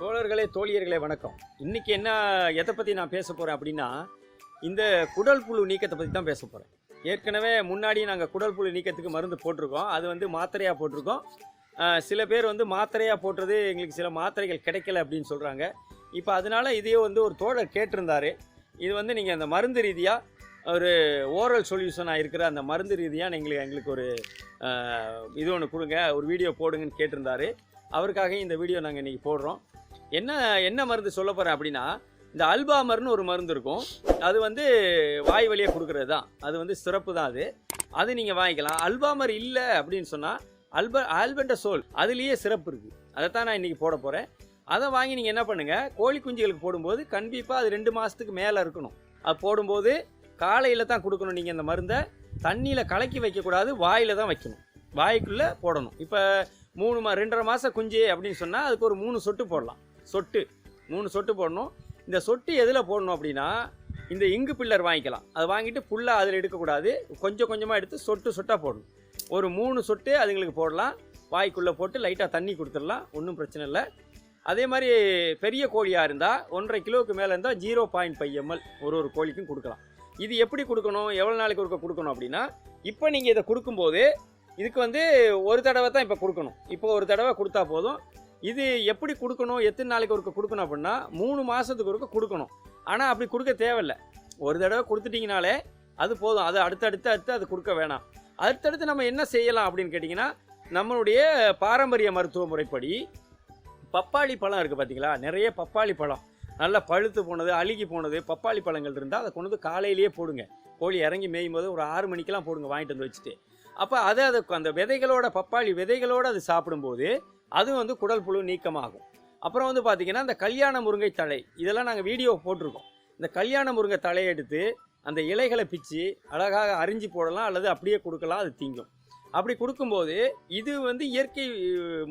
தோழர்களே தோழியர்களே வணக்கம். இன்னைக்கு என்ன எதை பற்றி நான் பேச போகிறேன் அப்படின்னா இந்த குடல் புழு நீக்கத்தை பற்றி தான் பேச போகிறேன் ஏற்கனவே முன்னாடி நாங்கள் குடல் புழு நீக்கத்துக்கு மருந்து போட்டிருக்கோம். அது வந்து மாத்திரையாக போட்டிருக்கோம். சில பேர் வந்து மாத்திரையாக போட்டது எங்களுக்கு சில மாத்திரைகள் கிடைக்கல அப்படின்னு சொல்கிறாங்க இப்போ அதனால இதையே வந்து ஒரு தோழர் கேட்டிருந்தாரு. இது வந்து நீங்கள் அந்த மருந்து ரீதியாக ஒரு ஓரல் சொல்யூஷனாக இருக்கிற அந்த மருந்து ரீதியாக எங்களுக்கு எங்களுக்கு ஒரு இது ஒன்று கொடுங்க ஒரு வீடியோ போடுங்கன்னு கேட்டிருந்தாரு. அவருக்காக இந்த வீடியோ நாங்கள் இன்றைக்கி போடுறோம். என்ன என்ன மருந்து சொல்ல போகிறேன் அப்படின்னா இந்த அல்பாமர்னு ஒரு மருந்து இருக்கும். அது வந்து வாய் வழியாக கொடுக்கறது தான். அது வந்து சிறப்பு தான் அது. அது நீங்கள் வாங்கிக்கலாம். அல்பாமர் இல்லை அப்படின்னு சொன்னால் அல்ப ஆல்பெண்டசோல் அதுலேயே சிறப்பு இருக்குது அதை தான் நான் இன்றைக்கி போட போகிறேன் அதை வாங்கி நீங்கள் என்ன பண்ணுங்கள் கோழி குஞ்சுகளுக்கு போடும்போது கண்டிப்பாக அது ரெண்டு மாதத்துக்கு மேலே இருக்கணும். அது போடும்போது காலையில் தான் கொடுக்கணும் நீங்கள் இந்த மருந்தை. தண்ணியில் கலக்கி வைக்கக்கூடாது வாயில் தான் வைக்கணும். வாய்க்குள்ளே போடணும். இப்போ மூணு மா ரெண்டரை மாதம் குஞ்சு அப்படின்னு சொன்னால் அதுக்கு ஒரு மூணு சொட்டு போடலாம். சொட்டு மூணு சொட்டு போடணும். இந்த சொட்டு எதில் போடணும் அப்படின்னா இந்த இங்கு பில்லர் வாங்கிக்கலாம். அதை வாங்கிட்டு ஃபுல்லாக அதில் எடுக்கக்கூடாது. கொஞ்சம் கொஞ்சமாக எடுத்து சொட்டு சொட்டாக போடணும். ஒரு மூணு சொட்டு அதுங்களுக்கு போடலாம். வாய்க்குள்ளே போட்டு லைட்டாக தண்ணி கொடுத்துடலாம். ஒன்றும் பிரச்சனை இல்லை. அதே மாதிரி பெரிய கோழியாக இருந்தால் ஒன்றரை கிலோவுக்கு மேலே இருந்தால் ஜீரோ பாயிண்ட் ஃபைவ் எம்எல் ஒரு ஒரு கோழிக்கும் கொடுக்கலாம். இது எப்படி கொடுக்கணும்? எவ்வளோ நாளைக்கு ஒருக்க கொடுக்கணும் அப்படின்னா இப்போ நீங்கள் இதை கொடுக்கும்போது இதுக்கு வந்து ஒரு தடவை தான் இப்போ கொடுக்கணும். இப்போ ஒரு தடவை கொடுத்தா போதும். இது எப்படி கொடுக்கணும்? எத்தனை நாளைக்கு ஒருக்க கொடுக்கணும் அப்படின்னா மூணு மாதத்துக்கு ஒருக்க கொடுக்கணும். ஆனால் அப்படி கொடுக்க தேவையில்ல. ஒரு தடவை கொடுத்துட்டிங்கனாலே அது போதும். அது அடுத்தடுத்து அடுத்து அது கொடுக்க வேணாம். அடுத்தடுத்து நம்ம என்ன செய்யலாம் அப்படின்னு கேட்டிங்கன்னா நம்மளுடைய பாரம்பரிய மருத்துவ முறைப்படி பப்பாளி பழம் இருக்குது பார்த்தீங்களா நிறைய பப்பாளி பழம். நல்லா பழுத்து போனது அழுகி போனது பப்பாளி பழங்கள் இருந்தால் அதை கொண்டு வந்து காலையிலேயே போடுங்க. கோழி இறங்கி மேயும் போது ஒரு ஆறு மணிக்கெல்லாம் போடுங்க வாங்கிட்டு வந்து வச்சுட்டு. அப்போ அதை அதை அந்த விதைகளோட பப்பாளி விதைகளோடு அது சாப்பிடும்போது அது வந்து குடல் புழு நீக்கமாகும். அப்புறம் வந்து பார்த்திங்கன்னா இந்த கல்யாண முருங்கை தழை இதெல்லாம் நாங்கள் வீடியோ போட்டிருக்கோம். இந்த கல்யாண முருங்கை தழையை எடுத்து அந்த இலைகளை பிச்சு அழகாக அரிஞ்சு போடலாம் அல்லது அப்படியே கொடுக்கலாம் அது திங்கும். அப்படி கொடுக்கும்போது இது வந்து இயற்கை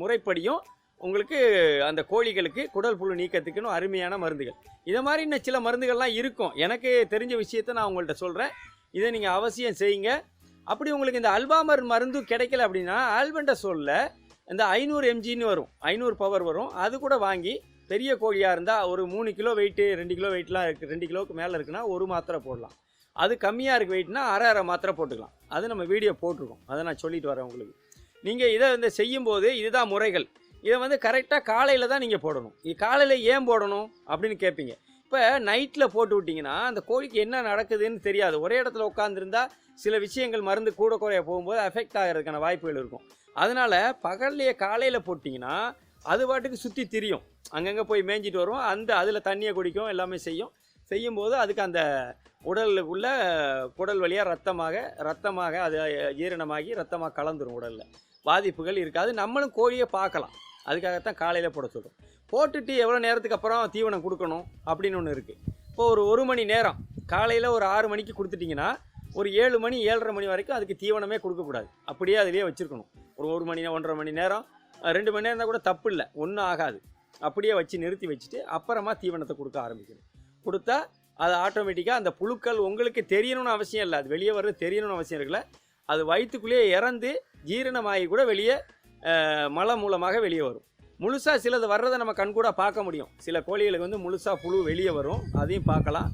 முறைப்படியும் உங்களுக்கு அந்த கோழிகளுக்கு குடல் புழு நீக்கத்துக்குன்னு அருமையான மருந்துகள். இதை மாதிரி இன்னும் சில மருந்துகள்லாம் இருக்கும். எனக்கு தெரிஞ்ச விஷயத்த நான் உங்கள்கிட்ட சொல்கிறேன் இதை நீங்கள் அவசியம் செய்யுங்க. அப்படி உங்களுக்கு இந்த அல்பாமர் மருந்து கிடைக்கல அப்படின்னா ஆல்பெண்டசோலில் இந்த ஐநூறு எம்ஜின்னு வரும். ஐநூறு பவர் வரும். அது கூட வாங்கி பெரிய கோழியாக இருந்தால் ஒரு மூணு கிலோ வெயிட்டு ரெண்டு கிலோ வெயிட்லாம் இருக்குது ரெண்டு கிலோவுக்கு மேலே இருக்குன்னா ஒரு மாத்திரை போடலாம். அது கம்மியாக இருக்குது வெயிட்னா அரை அரை மாத்திரை போட்டுக்கலாம். அது நம்ம வீடியோ போட்டிருக்கோம். அதை நான் சொல்லிட்டு வரேன் உங்களுக்கு. நீங்கள் இதை வந்து செய்யும்போது இதுதான் முறைகள். இதை வந்து கரெக்டாக காலையில் தான் நீங்கள் போடணும். இது காலையில் ஏன் போடணும் அப்படின்னு கேட்பீங்க இப்போ நைட்டில் போட்டு விட்டிங்கன்னா அந்த கோழிக்கு என்ன நடக்குதுன்னு தெரியாது. ஒரே இடத்துல உட்காந்துருந்தா சில விஷயங்கள் மருந்து கூட குறைய போகும்போது அஃபெக்ட் ஆகிறதுக்கான வாய்ப்புகள் இருக்கும். அதனால் பகல்லையே காலையில் போட்டிங்கன்னா அது பாட்டுக்கு சுற்றி திரியும். அங்கங்கே போய் மேய்ஞ்சிட்டு வரும் அந்த அதில் தண்ணியை குடிக்கும் எல்லாமே செய்யும். செய்யும்போது அதுக்கு அந்த உடலுக்குள்ள குடல் வழியாக ரத்தமாக ரத்தமாக அது ஜீரணமாகி ரத்தமாக கலந்துரும் உடலில். பாதிப்புகள் இருக்காது. நம்மளும் கோழியை பார்க்கலாம். அதுக்காகத்தான் காலையில் போட சொல்கிறோம் போட்டுட்டு எவ்வளோ நேரத்துக்கு அப்புறம் தீவனம் கொடுக்கணும் அப்படின்னு ஒன்று இருக்குது இப்போ ஒரு ஒரு மணி நேரம் காலையில் ஒரு ஆறு மணிக்கு கொடுத்துட்டிங்கன்னா ஒரு ஏழு மணி ஏழரை மணி வரைக்கும் அதுக்கு தீவனமே கொடுக்கக்கூடாது. அப்படியே அதுலேயே வச்சுருக்கணும். ஒரு ஒரு மணி ஒன்றரை மணி நேரம் ரெண்டு மணி நேரம் கூட தப்பு இல்லை ஒன்றும் ஆகாது. அப்படியே வச்சு நிறுத்தி வச்சுட்டு அப்புறமா தீவனத்தை கொடுக்க ஆரம்பிக்கணும். கொடுத்தா அது ஆட்டோமேட்டிக்காக அந்த புழுக்கள் உங்களுக்கு தெரியணும்னு அவசியம் இல்லை. அது வெளியே வர்றது தெரியணும்னு அவசியம் இருக்குல்ல அது வயிற்றுக்குள்ளேயே இறந்து ஜீரணமாகி கூட வெளியே மலம் மூலமாக வெளியே வரும். முழுசாக சிலது வர்றதை நம்ம கண்கூட பார்க்க முடியும். சில கோழிகளுக்கு வந்து முழுசாக புழு வெளியே வரும். அதையும் பார்க்கலாம்.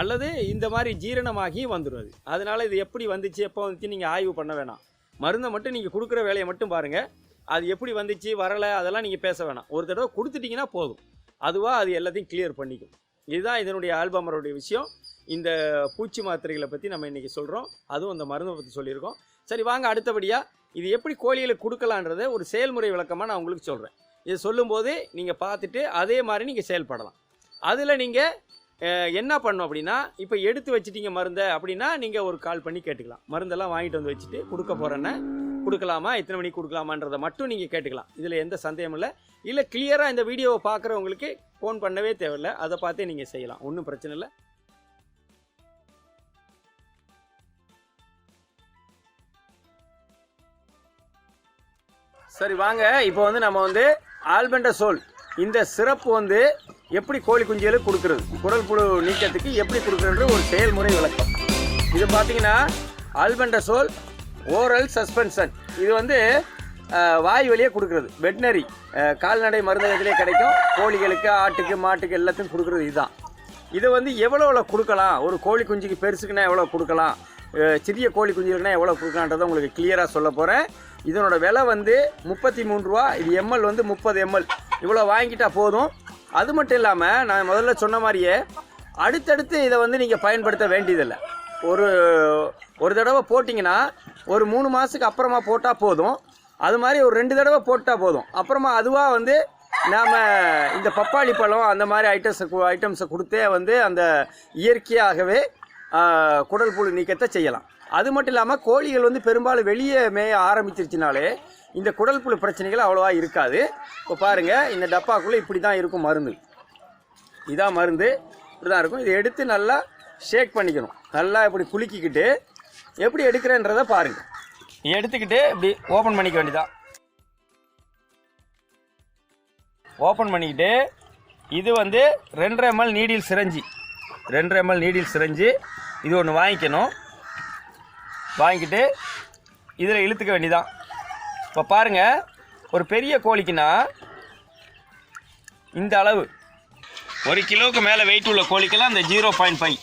அல்லது இந்த மாதிரி ஜீரணமாகி வந்துடும் அது அதனால் இது எப்படி வந்துச்சு எப்போ வந்துச்சு நீங்கள் ஆய்வு பண்ண வேணாம். மருந்தை மட்டும் நீங்கள் கொடுக்குற வேலையை மட்டும் பாருங்கள் அது எப்படி வந்துச்சு வரலை அதெல்லாம் நீங்கள் பேச வேணாம். ஒரு தடவை கொடுத்துட்டிங்கன்னா போதும். அதுவாக அது எல்லாத்தையும் கிளியர் பண்ணிக்கும். இதுதான் இதனுடைய ஆல்பமருடைய விஷயம். இந்த பூச்சி மாத்திரைகளை பற்றி நம்ம இன்றைக்கி சொல்கிறோம் அதுவும் அந்த மருந்தை பற்றி சொல்லியிருக்கோம். சரி வாங்க அடுத்தபடியாக இது எப்படி கோழிகளுக்கு கொடுக்கலான்றதை ஒரு செயல்முறை விளக்கமாக நான் உங்களுக்கு சொல்கிறேன் இது சொல்லும்போது நீங்கள் பார்த்துட்டு அதே மாதிரி நீங்கள் செயல்படலாம். அதில் நீங்கள் என்ன பண்ணும் அப்படின்னா இப்போ எடுத்து வச்சிட்டீங்க மருந்தை அப்படின்னா நீங்கள் ஒரு கால் பண்ணி கேட்டுக்கலாம். மருந்தெல்லாம் வாங்கிட்டு வந்து வச்சுட்டு கொடுக்க போகிறேன்னு கொடுக்கலாமா? எத்தனை மணிக்கு கொடுக்கலாமான்றதை மட்டும் நீங்கள் கேட்டுக்கலாம். இதில் எந்த சந்தேகமும் இல்லை. இல்லை கிளியராக இந்த வீடியோவை பார்க்குறவங்களுக்கு ஃபோன் பண்ணவே தேவையில்லை. அதை பார்த்தே நீங்கள் செய்யலாம். ஒன்றும் பிரச்சனை இல்லை. சரி வாங்க. இப்போ வந்து நம்ம வந்து ஆல்பெண்டசோல் இந்த சிறப்பு வந்து எப்படி கோழி குஞ்சுகளுக்கு கொடுக்குறது? குடல் புழு நீக்கத்துக்கு எப்படி கொடுக்குறது ஒரு செயல்முறை விளக்கம். இது பார்த்தீங்கன்னா ஆல்பெண்டசோல் ஓரல் சஸ்பென்ஷன். இது வந்து வாய் வழியே கொடுக்குறது. வெட்னரி கால்நடை மருந்தகத்திலே கிடைக்கும். கோழிகளுக்கு ஆட்டுக்கு மாட்டுக்கு எல்லாத்துக்கும் கொடுக்குறது இதுதான். இதை வந்து எவ்வளோ எவ்வளோ கொடுக்கலாம்? ஒரு கோழி குஞ்சுக்கு பெருசுக்குன்னா எவ்வளோ கொடுக்கலாம்? சிறிய கோழி குஞ்சுகள்னால் எவ்வளோ கொடுக்கலான்றதை உங்களுக்கு கிளியராக சொல்ல போகிறேன் இதனோட விலை வந்து முப்பத்தி மூணு ரூபா. இது எம்எல் வந்து முப்பது எம்எல் இவ்வளோ வாங்கிட்டா போதும். அது மட்டும் இல்லாமல் நான் முதல்ல சொன்ன மாதிரியே அடுத்தடுத்து இதை வந்து நீங்கள் பயன்படுத்த வேண்டியதில்லை. ஒரு ஒரு தடவை போட்டிங்கன்னா ஒரு மூணு மாதத்துக்கு அப்புறமா போட்டால் போதும். அது மாதிரி ஒரு ரெண்டு தடவை போட்டால் போதும். அப்புறமா அதுவாக வந்து நாம் இந்த பப்பாளி பழம் அந்த மாதிரி ஐட்டம்ஸை ஐட்டம்ஸை கொடுத்தே வந்து அந்த இயற்கையாகவே குடல் புழு நீக்கத்தை செய்யலாம். அது மட்டும் இல்லாமல் கோழிகள் வந்து பெரும்பாலும் வெளியே மேய ஆரம்பிச்சிருச்சுனாலே இந்த குடல் புழு பிரச்சனைகள் அவ்வளோவா இருக்காது. இப்போ பாருங்கள் இந்த டப்பாக்குள்ளே இப்படி தான் இருக்கும் மருந்து. இதான் மருந்து இப்படி தான் இருக்கும். இதை எடுத்து நல்லா ஷேக் பண்ணிக்கணும். நல்லா இப்படி குலுக்கிக்கிட்டு எப்படி எடுக்கிறேன்றதை பாருங்கள் எடுத்துக்கிட்டு இப்படி ஓப்பன் பண்ணிக்க வேண்டியதான் ஓப்பன் பண்ணிக்கிட்டு இது வந்து ரெண்டரை எம்எல் நீடில் சிரஞ்சி. ரெண்டரை எம்எல் நீடில் சிரஞ்சி இது ஒன்று வாங்கிக்கணும். வாங்கிக்கிட்டு இதில் இழுத்துக்க வேண்டிதான் இப்போ பாருங்கள் ஒரு பெரிய கோழிக்குன்னா இந்த அளவு. ஒரு கிலோவுக்கு மேலே வெயிட் உள்ள கோழிக்கெல்லாம் அந்த ஜீரோ பாயிண்ட் ஃபைவ்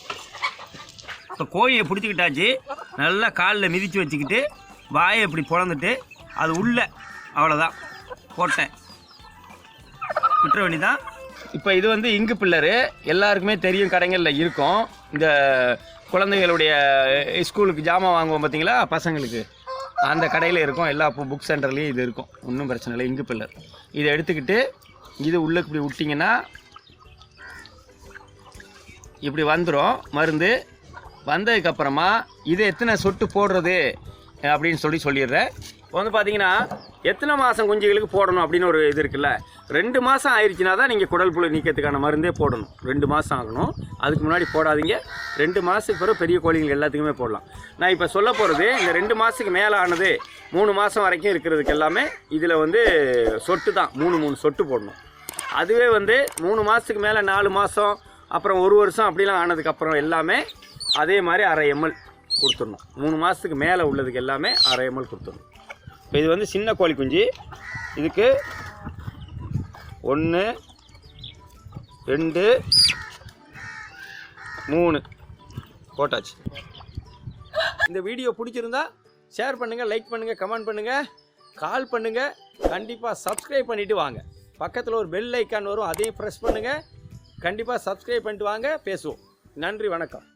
இப்போ கோழியை பிடிச்சிக்கிட்டாச்சு நல்லா காலில் மிதித்து வச்சுக்கிட்டு வாயை இப்படி பிறந்துட்டு அது உள்ள அவ்வளோதான் போட்டேன். விட்டுற வேண்டிதான் இப்போ இது வந்து இங்கு பில்லரு எல்லாருக்குமே தெரியும் கடைகளில் இருக்கும். இந்த குழந்தைகளுடைய ஸ்கூலுக்கு ஜாமான் வாங்குவோம் பார்த்தீங்களா பசங்களுக்கு. அந்த கடையில் இருக்கும். எல்லா புக் சென்டர்லேயும் இது இருக்கும். ஒன்றும் பிரச்சனை இல்லை. இங்கு பில்லர் இதை எடுத்துக்கிட்டு இது உள்ளே இப்படி விட்டிங்கன்னா இப்படி வந்துடும் மருந்து. வந்ததுக்கப்புறமா இது எத்தனை சொட்டு போடுறது? அப்படின்னு சொல்லி சொல்லிடுறேன். இப்போ வந்து பார்த்தீங்கன்னா எத்தனை மாதம் குஞ்சுகளுக்கு போடணும் அப்படின்னு ஒரு இது இருக்குல்ல? ரெண்டு மாதம் ஆயிடுச்சுனா தான் நீங்கள் குடல் புழு நீக்கத்துக்கான மருந்தே போடணும். ரெண்டு மாதம் ஆகணும். அதுக்கு முன்னாடி போடாதீங்க. ரெண்டு மாதத்துக்கு பிறகு பெரிய கோழிகள் எல்லாத்துக்குமே போடலாம். நான் இப்போ சொல்ல போகிறது இந்த ரெண்டு மாதத்துக்கு மேலே ஆனது மூணு மாதம் வரைக்கும் இருக்கிறதுக்கு எல்லாமே இதில் வந்து சொட்டு தான். மூணு மூணு சொட்டு போடணும். அதுவே வந்து மூணு மாதத்துக்கு மேலே நாலு மாதம் அப்புறம் ஒரு வருஷம் அப்படிலாம் ஆனதுக்கப்புறம் எல்லாமே அதே மாதிரி அரை எம்எல் கொடுத்துடணும். மூணு மாதத்துக்கு மேலே உள்ளதுக்கு எல்லாமே அரை எம்எல் கொடுத்துடணும். இப்போ இது வந்து சின்ன கோழி குஞ்சு. இதுக்கு ஒன்று ரெண்டு மூணு போட்டாச்சு. இந்த வீடியோ பிடிச்சிருந்தா ஷேர் பண்ணுங்கள் லைக் பண்ணுங்கள் கமெண்ட் பண்ணுங்கள் கால் பண்ணுங்கள் கண்டிப்பாக சப்ஸ்கிரைப் பண்ணிவிட்டு வாங்க. பக்கத்தில் ஒரு பெல் ஐக்கான் வரும் அதையும் ப்ரெஸ் பண்ணுங்கள் கண்டிப்பாக சப்ஸ்கிரைப் பண்ணிட்டு வாங்க பேசுவோம். நன்றி வணக்கம்.